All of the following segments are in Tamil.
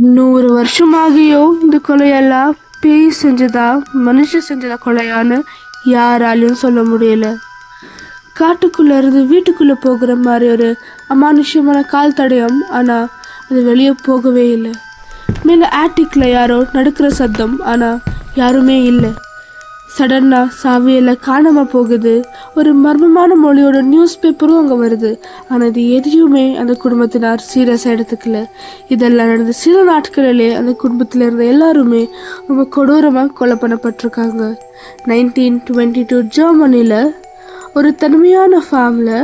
நூறு வருஷமாகியோ இந்த கொலையெல்லாம் பேய் செஞ்சதா மனுஷன் செஞ்சதா கொலையான்னு யாராலையும் சொல்ல முடியல. காட்டுக்குள்ள இருந்து வீட்டுக்குள்ள போகிற மாதிரி ஒரு அமானுஷ்யமான கால் தடயம் ஆனா அது வெளியே போகவே இல்லை. மேலே ஆட்டிக்கில் யாரோ நடக்கிற சத்தம் ஆனா யாருமே இல்லை. சடனாக சாவியெல்லாம் காணாமல் போகுது. ஒரு மர்மமான மொழியோட நியூஸ் பேப்பரும் அங்கே வருது. ஆனால் இது எதையுமே அந்த குடும்பத்தினார் சீரியஸாக எடுத்துக்கல. இதெல்லாம் நடந்த சில நாட்களிலே அந்த குடும்பத்தில் இருந்த எல்லாருமே ரொம்ப கொடூரமாக கொலை பண்ணப்பட்டிருக்காங்க. நைன்டீன் டுவெண்ட்டி டூ ஜெர்மனியில் ஒரு தனிமையான ஃபார்மில்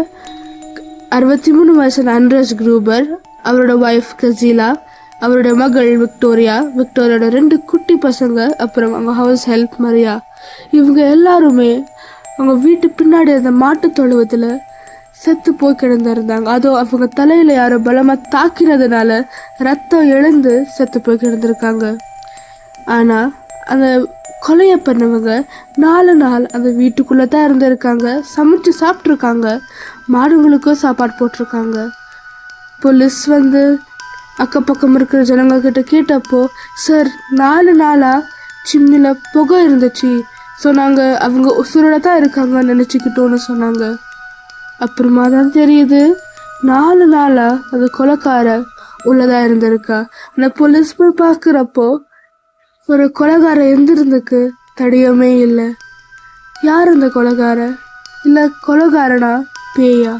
அறுபத்தி மூணு வயசான அண்ட்ரஸ் குரூபர் அவரோட ஒய்ஃப் கசீலா அவரோட மகள் விக்டோரியா. விக்டோரியோட ரெண்டு குட்டி பசங்க அப்புறம் அவங்க ஹவுஸ் ஹெல்ப் மரியா. இவங்க எல்லாருமே அவங்க வீட்டு பின்னாடி இருந்த மாட்டுத் தொழுவத்தில் செத்து போய் கிடந்திருந்தாங்க. அதோ அவங்க தலையில் யாரோ பலமாக தாக்கினதுனால ரத்தம் எழுந்து செத்து போய் கிடந்திருக்காங்க. ஆனால் அந்த கொலையை பண்ணவங்க நாலு நாள் அந்த வீட்டுக்குள்ளே தான் இருந்திருக்காங்க. சமைச்சு சாப்பிட்ருக்காங்க மாடுங்களுக்கும் சாப்பாடு போட்டிருக்காங்க. போலீஸ் வந்து அக்கப்பக்கம் இருக்கிற ஜனங்க கிட்ட கேட்டப்போ சார் நாலு நாளாக சிம்னில் புகை இருந்துச்சு. ஸோ நாங்கள் அவங்க உசுரோட தான் இருக்காங்கன்னு நினச்சிக்கிட்டோன்னு சொன்னாங்க. அப்புறமா தான் தெரியுது நாலு நாளாக அந்த கொலைக்கார உள்ளதா இருந்திருக்கா. அந்த போலீஸ் போய் பார்க்குறப்போ ஒரு கொலைகார எந்திருந்துக்கு தடியமே இல்லை. யார் இந்த கொலைகார? இல்லை கொலைகாரனா பேயா?